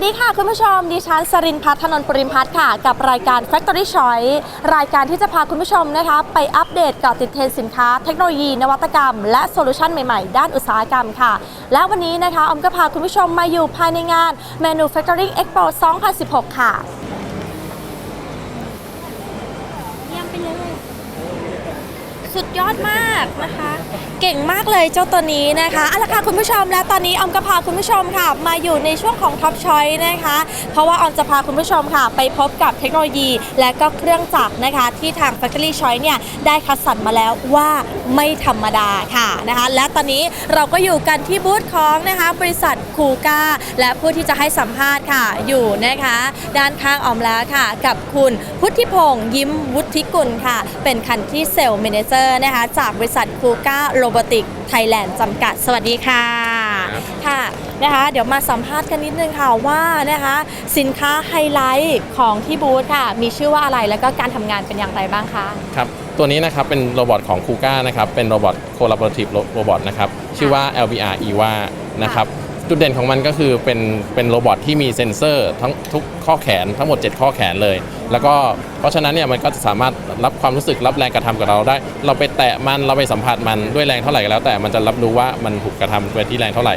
สวัสดีค่ะ คุณผู้ชม ดิฉันสรินพัฒน์ธนปริมพัฒน์ค่ะ กับรายการ Factory Choice รายการที่จะพาคุณผู้ชมนะคะ ไปอัปเดตเกาะติดเทรนสินค้า เทคโนโลยี นวัตกรรม และโซลูชันใหม่ๆ ด้านอุตสาหกรรมค่ะ และวันนี้นะคะอมก็พาคุณผู้ชมมาอยู่ภายในงาน Manufacturing Expo 2016 ค่ะ เยี่ยมไปเลย สุดยอดมากนะคะ เก่งมากเลยเจ้าตัวนี้นะคะเอาละค่ะคุณผู้ชมและตอนนี้ออมก็พาคุณผู้ชมค่ะ มาอยู่ในช่วงของ Top Choice นะคะ เพราะว่าออมจะพาคุณผู้ชมค่ะ ไปพบกับเทคโนโลยี และก็เครื่องจักรนะคะ ที่ทาง Factory Choice เนี่ยได้คัดสรรมาแล้วว่าไม่ธรรมดาค่ะนะคะ และตอนนี้เราก็อยู่กันที่บูธของนะคะ บริษัทคูก้า และผู้ที่จะให้สัมภาษณ์ค่ะอยู่นะคะ ด้านข้างออมแล้วค่ะ กับคุณพุทธิพงศ์ยิ้มวุฒิกุลค่ะ เป็นคันที่เซลล์เมเนเจอร์นะคะจากบริษัทคูก้าโรบอติกไทยแลนด์จำกัด สวัสดีค่ะค่ะนะคะเดี๋ยวมาสัมภาษณ์กันนิดนึงค่ะว่านะคะสินค้าไฮไลท์ของที่บูธค่ะ มีชื่อว่าอะไรแล้วก็การทำงานเป็นอย่างไรบ้างคะครับตัวนี้นะครับเป็นโรบอทของคูก้านะครับเป็นโรบอท collaborative robot นะครับชื่อว่า LBR EVA นะครับ จุดเด่นของมันก็คือเป็นเป็นโรบอทที่มีเซ็นเซอร์ทั้งทุกข้อแขนทั้งหมด 7 ข้อแขนเลย แล้วก็เพราะฉะนั้นเนี่ยมันก็จะสามารถรับความรู้สึกรับแรงกระทำกับเราได้ เราไปแตะมันเราไปสัมผัสมันด้วยแรงเท่าไหร่ก็แล้ว แต่มันจะรับรู้ว่ามันถูกกระทำไปที่แรงเท่าไหร่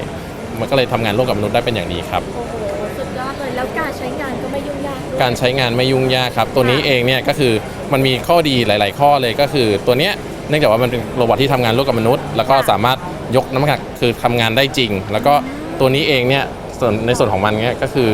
มันก็เลยทำงานร่วมกับมนุษย์ได้เป็นอย่างดีครับโอ้โหสุดยอดเลยแล้วการใช้งานก็ไม่ยุ่งยากด้วยการใช้งานไม่ยุ่งยากครับ ตัวนี้เองเนี่ยก็คือมันมีข้อดีหลาย ๆ ข้อเลยก็คือตัวเนี้ยเนื่องจากว่ามันเป็นโรบอทที่ทำงานร่วมกับมนุษย์ แล้วก็สามารถยกน้ำหนักคือทำงานได้จริง แล้วก็ ตัวนี้เองเนี่ยส่วนในส่วนของมันเนี่ยก็คือ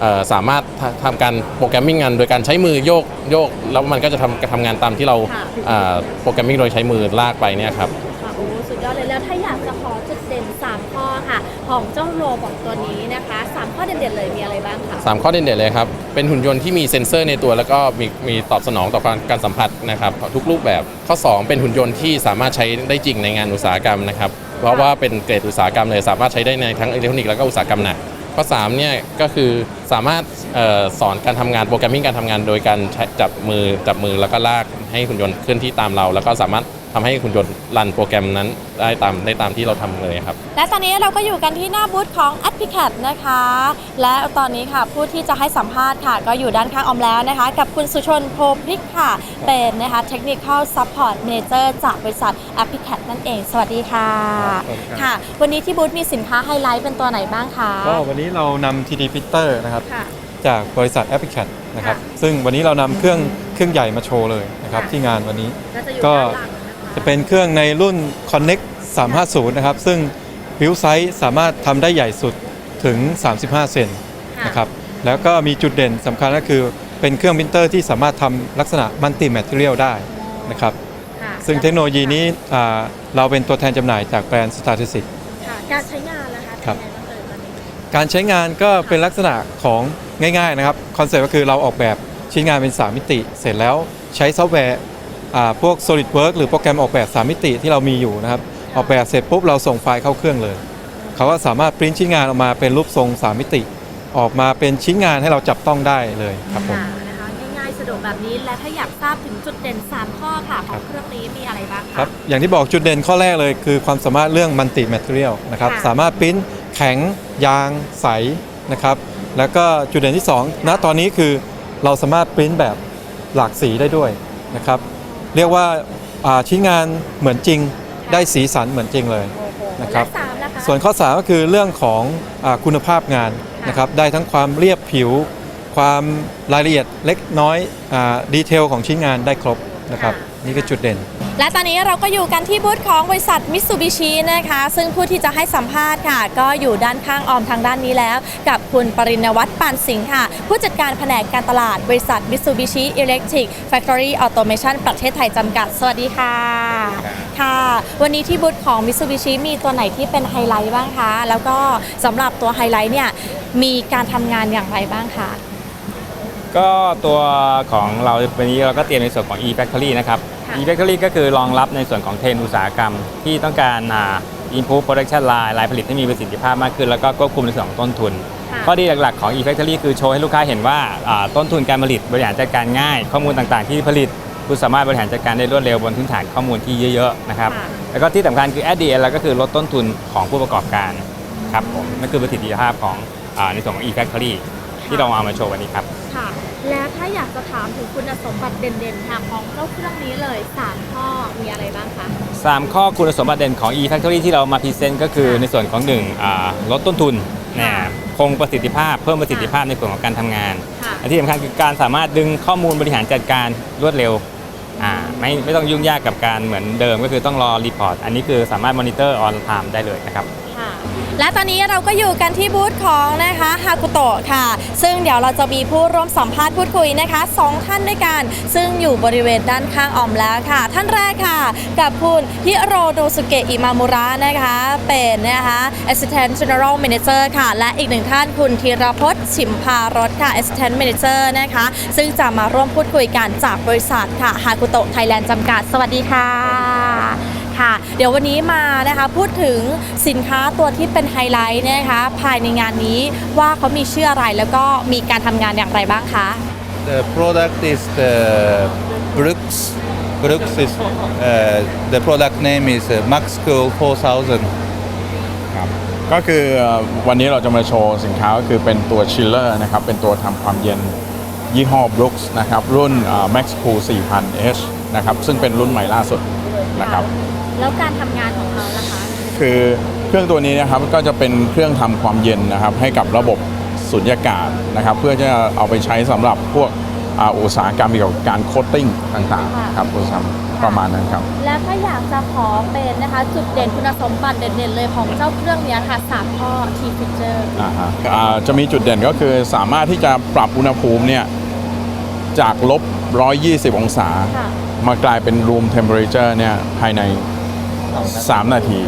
เอ่อสามารถทำทำการโปรแกรมมิ่งงานโดยการใช้มือโยกโยก แล้วมันก็จะทำทำงานตามที่เราค่ะเอ่อโปรแกรมมิ่งโดยใช้มือลากไปเนี่ยครับค่ะโอ้สุดยอดเลยแล้วถ้าอยากจะขอจุดเด่น 3 ข้อค่ะ ของเจ้าโรบอทตัวนี้นะคะ 3 ข้อเด่นๆเลยมีอะไรบ้างคะสามข้อเด่นๆเลยครับ เป็นหุ่นยนต์ที่มีเซ็นเซอร์ในตัวแล้วก็มีมีตอบสนองต่อการการสัมผัสนะครับทุกรูปแบบข้อ 2 เป็นหุ่นยนต์ที่สามารถใช้ได้จริงในงานอุตสาหกรรมนะครับ เพราะว่าเป็นเกรดอุตสาหกรรมเลยสามารถใช้ได้ในทั้งอิเล็กทรอนิกส์แล้วก็อุตสาหกรรมหนักข้อ3เนี่ยก็คือสามารถออสอนการทำงานโปรแกรมมิ่งการทำงาน โดยการจับมือจับมือแล้วก็ลากให้หุ่นยนต์เคลื่อนที่ตามเรา แล้วก็สามารถ ทำให้หุ่นยนต์รันโปรแกรมนั้นได้ตามได้ตามที่เราทำเลยครับ และตอนนี้เราก็อยู่กันที่หน้าบูธของ a p p i c a t นะคะ และตอนนี้ค่ะผู้ที่จะให้สัมภาษณ์ค่ะ ก็อยู่ด้านข้างออมแล้วนะคะ กับคุณสุชนโพพริกค่ะ เป็นนะคะ Technical Support Manager จากบริษัท a p p i c a t นั่นเอง สวัสดีค่ะครับค่ะ วันนี้ที่บูธมีสินค้าไฮไลท์เป็นตัวไหนบ้างคะก็วันนี้เรานำ 3D printer นะครับค่ะจากบริษัท a p p l i c a t นะครับค่ะซึ่งวันนี้เรานำเครื่องเครื่องใหญ่มาโชว์เลยนะครับค่ะที่งานวันนี้ก็ จะอยู่ก็ด้านหลังนะคะจะเป็นเครื่องในรุ่น Connect 350 นะครับ ซึ่งบิวไซส์สามารถทำได้ใหญ่สุดถึง 35 เซนค่ะนะครับ แล้วก็มีจุดเด่นสำคัญก็คือเป็นเครื่องพิมพ์เตอร์ที่สามารถทำลักษณะมัลติแมทเทียลได้นะครับค่ะซึ่งเทคโนโลยีนี้อ่าเราเป็นตัวแทนจำหน่ายจากแบรนด์ s t a t i s t i c ค่ะการใช้งานนะคะครับเป็นไงบ้างเอ่ยตอนนี้การใช้งานก็เป็นลักษณะของง่ายๆนะครับ คอนเซ็ปต์ก็คือเราออกแบบชิ้นงานเป็น 3 มิติ เสร็จแล้วใช้ซอฟต์แวร์อ่า พวก SolidWorks หรือโปรแกรมออกแบบ3มิติที่เรามีอยู่นะครับ ออกแบบเสร็จปุ๊บเราส่งไฟล์เข้าเครื่องเลย เขาก็สามารถปริ้นชิ้นงานออกมาเป็นรูปทรง 3 มิติ ออกมาเป็นชิ้นงานให้เราจับต้องได้เลยครับผมค่ะนะคะง่ายๆสะดวกแบบนี้และถ้าอยากทราบถึงจุดเด่น 3 ข้อค่ะขอครังบเครื่องนี้มีอะไรบ้างคะ ครับอย่างที่บอกจุดเด่นข้อแรกเลยคือความสามารถเรื่องมัลติแมทเทียลนะครับค่ะ สามารถปริ้นแข็ง ยาง ใสนะครับแล้วก็จุดเด่นที่2ณตอนนี้คือเราสามารถปริ้นแบบหลากสีได้ด้วยนะครับ เรียกว่าอ่าชิ้นงานเหมือนจริงได้สีสันเหมือนจริงเลย โอ้โหนะครับ และสามนะคะ ส่วนข้อ 3 ก็คือเรื่องของอาคุณภาพงานค่ะ นะครับได้ทั้งความเรียบผิว ความรายละเอียดเล็กน้อยอาดีเทลของชิ้นงานได้ครบนะครับ นี่คือจุดเด่น และตอนนี้เราก็อยู่กันที่บูธของบริษัทมิ t ซูบิชินะคะ ซึ่งผู้ที่จะให้สัมภาษณ์ค่ะ ก็อยู่ด้านข้างออมทางด้านนี้แล้ว กับคุณปริณวัฒน์ปานสิงห์ค่ะ ผู้จัดการแผนกการตลาดบริษัทมิ t ซูบิชิอิเล็กทริกแฟคทอรี่ออโตเมชันประเทศไทยจำกัด สวัสดีค่ะ ค่ะ วันนี้ที่บูธของมิ t ซูบิชิมีตัวไหนที่เป็นไฮไลท์บ้างคะ แล้วก็สำหรับตัวไฮไลท์เนี่ยมีการทำงานอย่างไรบ้างคะก็ตัวของเราวันนี้เราก็เตรียมในส่วนของ e-factory นะครับ ค่ะ e-factory ก็คือรองรับในส่วนของเทรนด์อุตสาหกรรม ที่ต้องการอ่า improve production line ลายผลิตให้มีประสิทธิภาพมากขึ้น แล้วก็ควบคุมในส่วนของต้นทุนค่ะข้อดีหลักๆของ e-factory คือโชว์ให้ลูกค้าเห็นว่าอ่าต้นทุนการผลิตบริหารจัดการง่าย ข้อมูลต่างๆ ที่ผลิตคุณสามารถบริหารจัดการได้รวดเร็วบนพื้นฐานข้อมูลที่เยอะๆนะครับค่ะแล้วก็ที่สำคัญคือ at the end แล้วก็คือลดต้นทุนของผู้ประกอบการครับผมนั่นคือประสิทธิภาพของอ่าในส่วนของ e-factory ที่เราเอามาโชว์วันนี้ครับ ค่ะ แล้วถ้าอยากจะถามถึงคุณสมบัติเด่นๆค่ะของเจ้าเครื่องนี้เลย 3 ข้อมีอะไรบ้างคะ 3 ข้อคุณสมบัติเด่นของ e-factory ที่เรามาพรีเซนต์ก็คือในส่วนของ1อ่าลดต้นทุนนะคงประสิทธิภาพเพิ่มประสิทธิภาพในส่วนของการทำงานค่ะอันที่สำคัญคือการสามารถดึงข้อมูลบริหารจัดการรวดเร็วอ่าไม่ไม่ต้องยุ่งยากกับการเหมือนเดิมก็คือต้องรอรีพอร์ต อันนี้คือสามารถมอนิเตอร์ออนไทม์ได้เลยนะครับค่ะ และตอนนี้เราก็อยู่กันที่บูธของนะคะฮากุโตะค่ะ ซึ่งเดี๋ยวเราจะมีผู้ร่วมสัมภาษณ์พูดคุยนะคะสองท่านด้วยกัน ซึ่งอยู่บริเวณด้านข้างออมแล้วค่ะ ท่านแรกค่ะ กับคุณฮิโรโดสุเกะอิมามุระนะคะ เป็นนะคะ Assistant General Manager ค่ะ และอีกหนึ่งท่านคุณธีรพจน์ชิมพารสค่ะ Assistant Manager นะคะ ซึ่งจะมาร่วมพูดคุยกันจากบริษัทค่ะฮากุโตะไทยแลนด์จำกัด สวัสดีค่ะ ค่ะ เดี๋ยววันนี้มานะคะพูดถึงสินค้าตัวที่เป็นไฮไลท์นะคะภายในงานนี้ว่าเขามีชื่ออะไรแล้วก็มีการทำงานอย่างไรบ้างคะ The product is the Brooks. Brooks is uh, the product name is uh, Max Cool 4000. ครับก็คือวันนี้เราจะมาโชว์สินค้าก็คือเป็นตัวชิลเลอร์นะครับ เป็นตัวทำความเย็นยี่ห้อ Brooks นะครับ รุ่นอ่า Max Cool 4000 H นะครับ ซึ่งเป็นรุ่นใหม่ล่าสุดนะครับ แล้วการทำงานของเขาล่ะคะ คือเครื่องตัวนี้นะครับก็จะเป็นเครื่องทำความเย็นนะครับให้กับระบบสุญญากาศนะครับ เพื่อจะเอาไปใช้สำหรับพวกอ่าอุตสาหกรรมเกี่ยวกับการโคตติ้งต่างค่ะๆครับอุตสาหกรรมประมาณนั้นครับ แล้วถ้าอยากจะขอเป็นนะคะ จุดเด่นคุณสมบัติเด่นๆเลยของเจ้าเครื่องเนี้ยค่ะสามข้อ key feature อ่าฮะอ่าจะมีจุดเด่นก็คือสามารถที่จะปรับอุณหภูมิเนี่ยจากลบ 120 องศา ค่ะ มากลายเป็น room temperature เนี่ยภายใน 3 นาที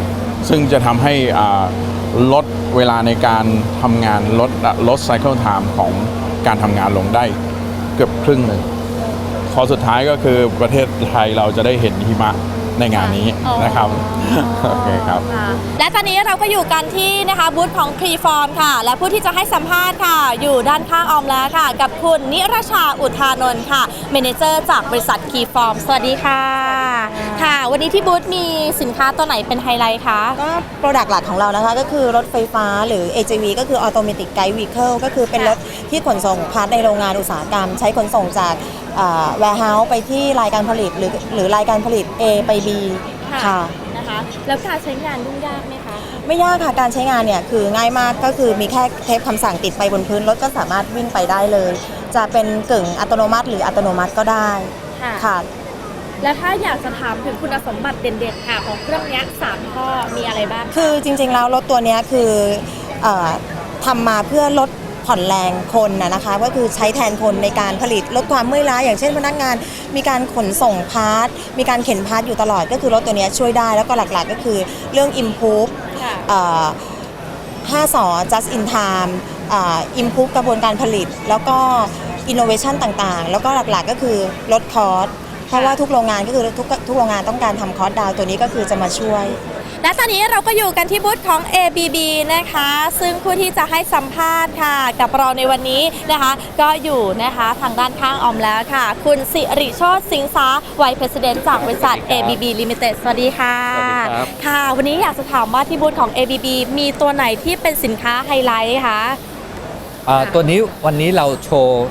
ซึ่งจะทำให้อ่าลดเวลาในการทำงานลดลด cycle time ของการทำงานลงได้เกือบครึ่งหนึ่งข้อสุดท้ายก็คือประเทศไทยเราจะได้เห็นหิมะในงานนี้นะครับโอเคครับค่ะและตอนนี้เราก็อยู่กันที่นะคะบูธของ c r e f o r m ค่ะ และผู้ที่จะให้สัมภาษณ์ค่ะ อยู่ด้านข้างออมแล้วค่ะ กับคุณนิรชาอุทานนท์ค่ะเมเนเจอร์จากบริษัท c r e f o r m สวัสดีค่ะ ค่ะ วันนี้ที่บูธมีสินค้าตัวไหนเป็นไฮไลท์คะ ก็โปรดักต์หลักของเรานะคะ ก็คือรถไฟฟ้าหรือ AGV ก็คือ Automatic Guide Vehicle ก็คือเป็นรถที่ขนส่งพาร์ทในโรงงานอุตสาหกรรม ใช้ขนส่งจากอ่า warehouse ไปที่รายการผลิตหรือหรือรายการผลิต A ไป B ค่ะ นะคะ แล้วการใช้งานยุ่งยากไหมคะ ไม่ยากค่ะ การใช้งานเนี่ยคือง่ายมากก็คือมีแค่เทปคำสั่งติดไปบนพื้นรถก็สามารถวิ่งไปได้เลย จะเป็นกึ่งอัตโนมัติ หรืออัตโนมัติก็ได้ค่ะค่ะ แล้วถ้าอยากจะถามถึงคุณสมบัติเด่นๆค่ะของเครื่องเนี้ยสามข้อมีอะไรบ้าง คือจริงๆแล้วรถตัวเนี้ยคือเออทำมาเพื่อลดผ่อนแรงคนนะนะคะ ก็คือใช้แทนคนในการผลิตลดความเมื่อยล้าอย่างเช่นพนักงาน มีการขนส่งพาร์ทมีการเข็นพาร์ทอยู่ตลอด ก็คือรถตัวเนี้ยช่วยได้แล้วก็หลักๆ ก็คือเรื่อง improve ค่ะเอ่อ5สอ just in time อ่า improve กระบวนการผลิต แล้วก็ innovation ต่างๆ แล้วก็หลักๆก็คือลดคอส เพราะว่าทุกโรงงานก็คือทุกทุกโรงงานต้องการทำคอสดาวตัวนี้ก็คือจะมาช่วย และตอนนี้เราก็อยู่กันที่บูธของ ABB นะคะ ซึ่งผู้ที่จะให้สัมภาษณ์ค่ะ กับเราในวันนี้นะคะ ก็อยู่นะคะทางด้านข้างออมแล้วค่ะ คุณสิริโชติสิงสาไวเพรสเดนจากบริษัท ABB Limited สวัสดีค่ะสวัสดีครับ ค่ะ วันนี้อยากจะถามว่าที่บูธของ ABB มีตัวไหนที่เป็นสินค้าไฮไลท์คะ อ่าค่ะตัวนี้วันนี้เราโชว์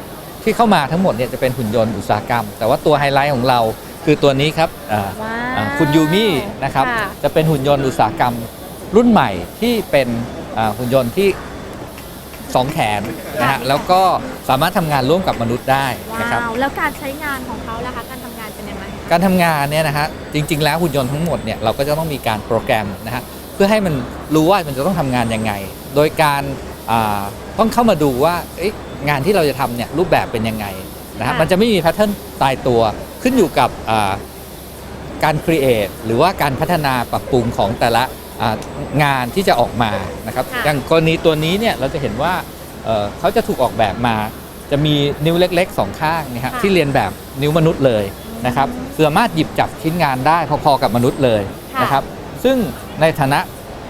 ที่เข้ามาทั้งหมดเนี่ยจะเป็นหุ่นยนต์อุตสาหกรรม แต่ว่าตัวไฮไลท์ของเราคือตัวนี้ครับอ่าว้าอ่าวคุณยูมี่นะครับค่ะจะเป็นหุ่นยนต์อุตสาหกรรมรุ่นใหม่ที่เป็นอ่าหุ่นยนต์ที่สองแขนนะฮะแล้วก็สามารถทำงานร่วมกับมนุษย์ได้นะครับว้าวแล้วการใช้งานของเขาล่ะคะการทำงานเป็นยังไงการทำงานเนี่ยนะฮะจริง ๆ แล้วหุ่นยนต์ทั้งหมดเนี่ยเราก็จะต้องมีการโปรแกรมนะฮะเพื่อให้มันรู้ว่ามันจะต้องทำงานยังไง โดยการอ่าต้องเข้ามาดูว่าเอ๊ะ งานที่เราจะทำเนี่ยรูปแบบเป็นยังไงนะฮะค่ะ มันจะไม่มีแพทเทิร์นตายตัวขึ้นอยู่กับอ่าการครีเอทหรือว่าการพัฒนาปรับปรุงของแต่ละอ่างานที่จะออกมานะครับค่ะ อย่างกรณีตัวนี้เนี่ยเราจะเห็นว่าเอ่อเขาจะถูกออกแบบมา จะมีนิ้วเล็กๆสองข้างนะฮะค่ะ ที่เรียนแบบนิ้วมนุษย์เลยนะครับสามารถหยิบจับชิ้นงานได้พอๆกับมนุษย์เลยค่ะนะครับซึ่งในฐานะ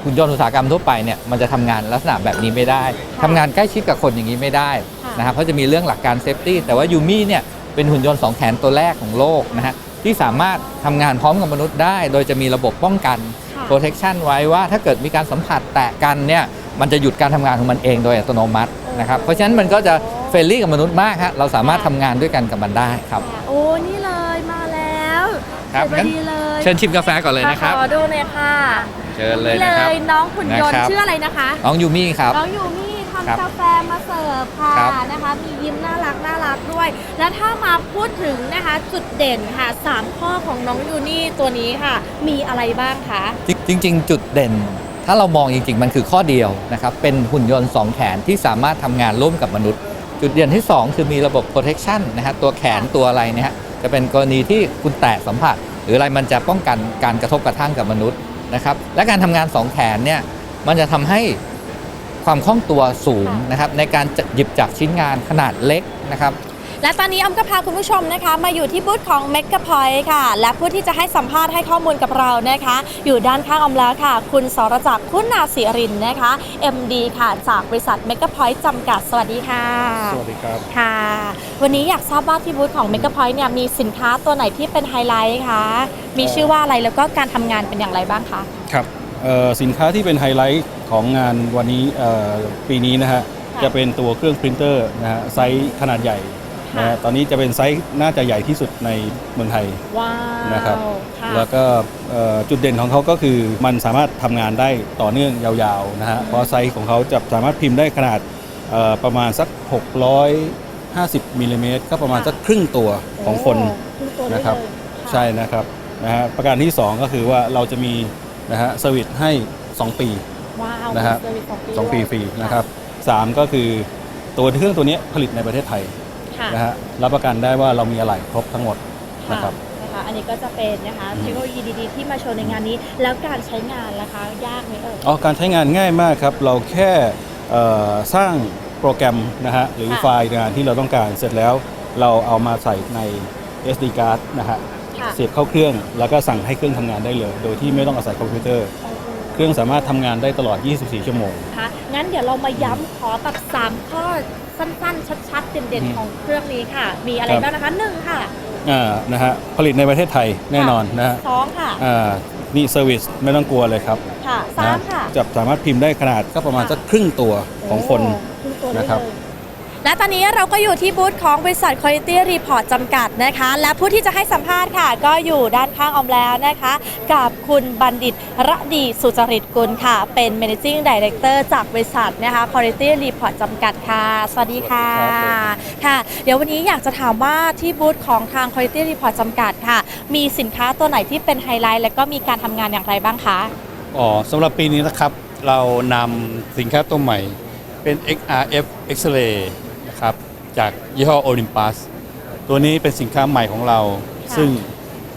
หุ่นยนต์อุตสาหกรรมทั่วไปเนี่ยมันจะทำงานลักษณะแบบนี้ไม่ได้ทำงานใกล้ชิดกับคนอย่างนี้ไม่ได้ค่ะ นะครับเพราะจะมีเรื่องหลักการเซฟตี้แต่ว่ายูมี่เนี่ยเป็นหุ่นยนต์สองแขนตัวแรกของโลกนะฮะที่สามารถทำงานพร้อมกับมนุษย์ได้ โดยจะมีระบบป้องกันค่ะ protection ไว้ว่าถ้าเกิดมีการสัมผัสแตะกันเนี่ยมันจะหยุดการทำงานของมันเองโดยอัตโนมัตินะครับเพราะฉะนั้นมันก็จะเฟรนลี่กับมนุษย์มากฮะเราสามารถทำงานด้วยกันกับมันได้ครับ โอ้นี่เลยมาแล้วครับสวัสดีเลยเชิญชิมกาแฟก่อนเลยนะครับขอดูเลยค่ะเชิญเลยนี่นะครับเลยน้องหุ่นยนต์นะครับชื่ออะไรนะคะ น้องยูมี่ครับน้องยูมี่ ครับทำกาแฟมาเสิร์ฟค่ะครับ นะคะ มียิ้มน่ารักน่ารักด้วย แล้วถ้ามาพูดถึงนะคะ จุดเด่นค่ะสามข้อของน้องยูนี่ตัวนี้ค่ะ มีอะไรบ้างคะจริง ๆ จุดเด่น ถ้าเรามองจริง ๆ มันคือข้อเดียวนะครับ เป็นหุ่นยนต์ 2 แขนที่สามารถทำงานร่วมกับมนุษย์ จุดเด่นที่ 2 คือมีระบบ protection นะฮะตัวแขนตัวอะไรเนี่ยฮะจะเป็นกรณีที่คุณแตะสัมผัส หรืออะไรมันจะป้องกันการกระทบกระทั่งกับมนุษย์นะครับและการทำงาน 2 แขนเนี่ยมันจะทำให้ ความคล่องตัวสูงนะครับในการจะหยิบจับชิ้นงานขนาดเล็กนะครับและตอนนี้ออมก็พาคุณผู้ชมนะคะ มาอยู่ที่บูธของ m e g a p o i n t ค่ะ และผู้ที่จะให้สัมภาษณ์ให้ข้อมูลกับเรานะคะ อยู่ด้านข้างออมแล้วค่ะ คุณสรจักรคุณาศิรินนะคะ MD ค่ะจากบริษัท m e g a p o i n t จำกัดสวัสดีค่ะ สวัสดีครับค่ะ วันนี้อยากทราบว่าที่บูธของ m e g a p o i n t เนี่ยมีสินค้าตัวไหนที่เป็นไฮไลท์คะมีชื่อว่าอะไรแล้วก็การทำงานเป็นอย่างไรบ้างคะครับเอ่อ สินค้าที่เป็นไฮไลท์ของงานวันนี้เอ่อปีนี้นะฮะค่ะจะเป็นตัวเครื่องปรินเตอร์นะฮะไซส์ขนาดใหญ่นะค่ะฮะตอนนี้จะเป็นไซส์น่าจะใหญ่ที่สุดในเมืองไทยว้าวนะครับค่ะแล้วก็เอ่อจุดเด่นของเขาก็คือมันสามารถทำงานได้ต่อเนื่องยาวๆนะฮะเพราะไซส์ของเขาจะสามารถพิมพ์ได้ขนาดเอ่อประมาณสัก 650มิลลิเมตรก็ประมาณสักครึ่งตัวของคนโรึ่งตัวได้นะครับเลยค่ะใช่นะครับนะฮะประการที่ 2 ก็คือว่าเราจะมี นะฮะสวิตให้ 2 ปีว้าวนะฮะมีเซอร์วิสสองปีด้วยฟรีนะครับสามก็คือตัวเครื่องตัวนี้ผลิตในประเทศไทยค่ะนะฮะรับประกันได้ว่าเรามีอะไหล่ครบทั้งหมดค่ะนะครับ นะคะ อันนี้ก็จะเป็นนะคะเทคโนโลยีดีๆที่มาโชว์ในงานนี้ แล้วการใช้งานล่ะคะ ยากไหมเอ่ย อ๋อการใช้งานง่ายมากครับ เราแค่เอ่อสร้างโปรแกรมนะฮะหรือค่ะไฟล์งานที่เราต้องการเสร็จแล้วเราเอามาใส่ใน SD card นะฮะค่ะ เสียบเข้าเครื่อง แล้วก็สั่งให้เครื่องทำงานได้เลย โดยที่ไม่ต้องอาศัยคอมพิวเตอร์ เครื่องสามารถทำงานได้ตลอด 24 ชั่วโมงนะคะงั้นเดี๋ยวเรามาย้ำขอแบบ 3 ข้อสั้นๆ ชัดๆ เด่นอืมๆของเครื่องนี้ค่ะ มีอะไรครับบ้างนะคะหนึ่งค่ะอ่านะฮะผลิตในประเทศไทยแน่นอนนะฮะสองค่ะอ่านี่เซอร์วิสไม่ต้องกลัวเลยครับค่ะสามนะค่ะจะสามารถพิมพ์ได้ขนาดก็ประมาณค่ะสักครึ่งตัวของคนโรึ่งตัวได้นะครับเลย และตอนนี้เราก็อยู่ที่บูธของบริษัท Quality Report จำกัดนะคะ และผู้ที่จะให้สัมภาษณ์ค่ะ ก็อยู่ด้านข้างออมแล้วนะคะ กับคุณบัณฑิตระดีสุจริตกุลค่ะ เป็น Managing Director จากบริษัทนะคะ Quality Report จำกัดค่ะ สวัสดีค่ะค่ะ เดี๋ยววันนี้อยากจะถามว่าที่บูธของทาง Quality Report จำกัดค่ะ มีสินค้าตัวไหนที่เป็นไฮไลท์และก็มีการทำงานอย่างไรบ้างคะอ๋อสำหรับปีนี้นะครับเรานำสินค้าตัวใหม่เป็น XRF X-ray นะ ครับจากยี่ห้อ Olympus ตัวนี้เป็นสินค้าใหม่ของเราค่ะซึ่ง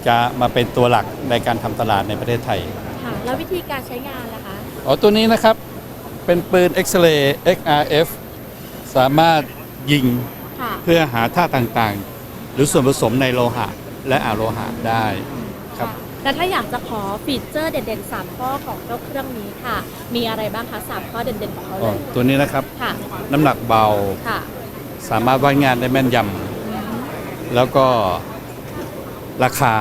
จะมาเป็นตัวหลักในการทำตลาดในประเทศไทย ค่ะ แล้ววิธีการใช้งานล่ะคะ อ๋อตัวนี้นะครับ เป็นปืน X-ray XRF สามารถยิงค่ะ เพื่อหาท่าต่างๆ หรือส่วนผสมในโลหะและอะโลหะได้ ครับแล้วถ้าอยากจะขอฟีเจอร์เด่นๆ 3 ข้อของเจ้าเครื่องนี้ค่ะ มีอะไรบ้างคะ 3 ข้อเด่นๆ ของเขาอ๋เลอยตัวนี้นะครับ ค่ะ น้ำหนักเบา ค่ะ สามารถวัดงานได้แม่นยำแล้วก็ราคา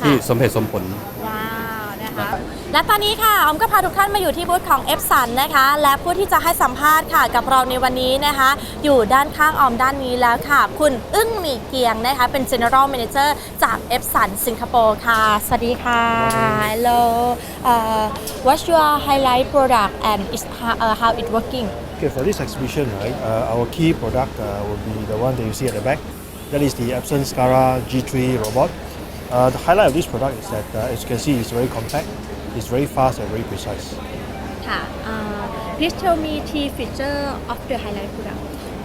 ที่สมเหตุสมผล ว้าวนะคะและตอนนี้ค่ะออมก็พาทุกท่านมาอยู่ที่บูธของ f อ n นะคะ และผู้ที่จะให้สัมภาษณ์ค่ะกับเราในวันนี้นะคะ อยู่ด้านข้างออมด้านนี้แล้วค่ะ คุณอึ้งหมีเกียงนะคะ เป็น General Manager จาก f อ n สิงคโปร์ค่ะ สวัสดีค่ะ Hello uh, what's your highlight product and is how, uh, how it working Okay, for this exhibition, right, uh, our key product uh, will be the one that you see at the back. That is the Epson Scara G3 robot. Uh, the highlight of this product is that, uh, as you can see, it's very compact, it's very fast and very precise. uh, please tell me key feature of the highlight product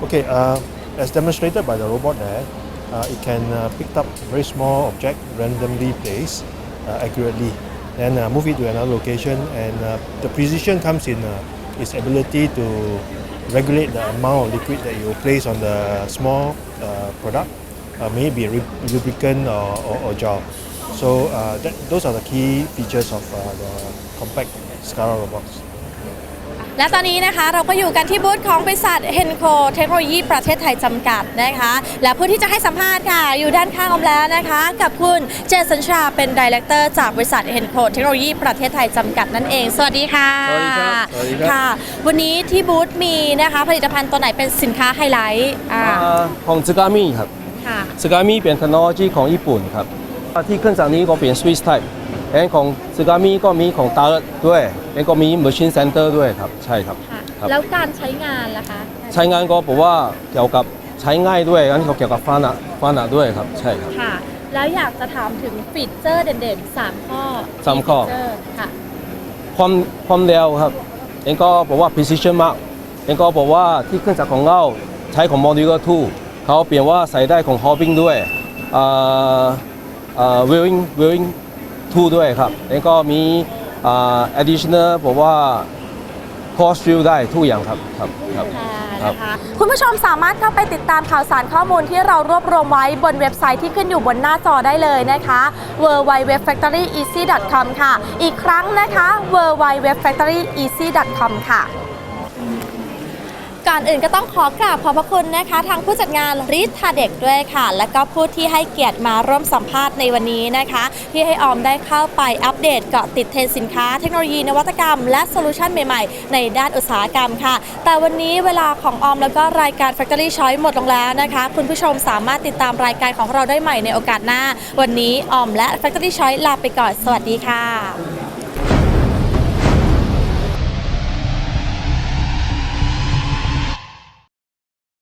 Okay, uh, as demonstrated by the robot there, uh, it can uh, pick up very small object randomly placed uh, accurately, then uh, move it to another location, and uh, the precision comes in uh, its ability to regulate the amount of liquid that you place on the small uh, product, uh, may lubricant or, or, or gel. So uh, that, those are the key features of uh, the compact SCARA robots. และตอนนี้นะคะเราก็อยู่กันที่บูธของบริษัทเฮนโคเทคโนโลยีประเทศไทยจำกัดนะคะ และผู้ที่จะให้สัมภาษณ์ค่ะ อยู่ด้านข้างออมแล้วนะคะ กับคุณเจสันชาเป็นดีเลกเตอร์จากบริษัทเฮนโคเทคโนโลยีประเทศไทยจำกัดนั่นเอง สวัสดีค่ะสวัสดีครับสวัสดีครับ ค่ะ วันนี้ที่บูธมีนะคะผลิตภัณฑ์ตัวไหนเป็นสินค้าไฮไลท์อ่าอ่าของซึกามิครับค่ะ ซึกามิเป็นเทคโนโลยีของญี่ปุ่นครับอ่าที่เครื่องจักรนี้ก็เป็น Swiss type แอนของซึกามิก็มีของตาร์ด้วยแล้วก็มี machine center ด้วยครับ ใช่ครับ ค่ะครับ แล้วการใช้งานล่ะคะใช้งานก็บอกว่าเกี่ยวกับใช้ง่ายด้วยอันนี้ก็เกี่ยวกับฟานะฟานะด้วยครับ ใช่ครับ ค่ะ แล้วอยากจะถามถึงฟีเจอร์เด่นๆ 3 ข้อสามข้อ ฟีเจร์ค่ะความความเร็วครับเองก็บอกว่า precision มากเองก็บอกว่าที่เครื่องจักรของเราใช้ของ modular tool เขาเปลี่ยนว่าใส่ได้ของ hopping ด้วยอ่าอ่า wheeling wheeling tool ด้วยครับเองก็มีอ่า additional บอกว่า cross view ได้ทุกอย่างครับครับครับ ครับ นะคะคุณผู้ชมสามารถเข้าไปติดตามข่าวสารข้อมูลที่เรารวบรวมไว้บนเว็บไซต์ที่ขึ้นอยู่บนหน้าจอได้เลยนะคะ www.factoryeasy.com ค่ะ อีกครั้งนะคะ www.factoryeasy.com ค่ะ ก่อนอื่นก็ต้องขอกราบขอบพระคุณนะคะ ทางผู้จัดงานริทาเด็กด้วยค่ะ และก็ผู้ที่ให้เกียรติมาร่วมสัมภาษณ์ในวันนี้นะคะ ที่ให้ออมได้เข้าไปอัปเดตเกาะติดเทรนด์สินค้าเทคโนโลยีนวัตกรรม และโซลูชันใหม่ๆ ในด้านอุตสาหกรรมค่ะ แต่วันนี้เวลาของออมแล้วก็รายการ Factory Choice หมดลงแล้วนะคะ คุณผู้ชมสามารถติดตามรายการของเราได้ใหม่ในโอกาสหน้า วันนี้ออมและ Factory Choice ลาไปก่อนสวัสดีค่ะ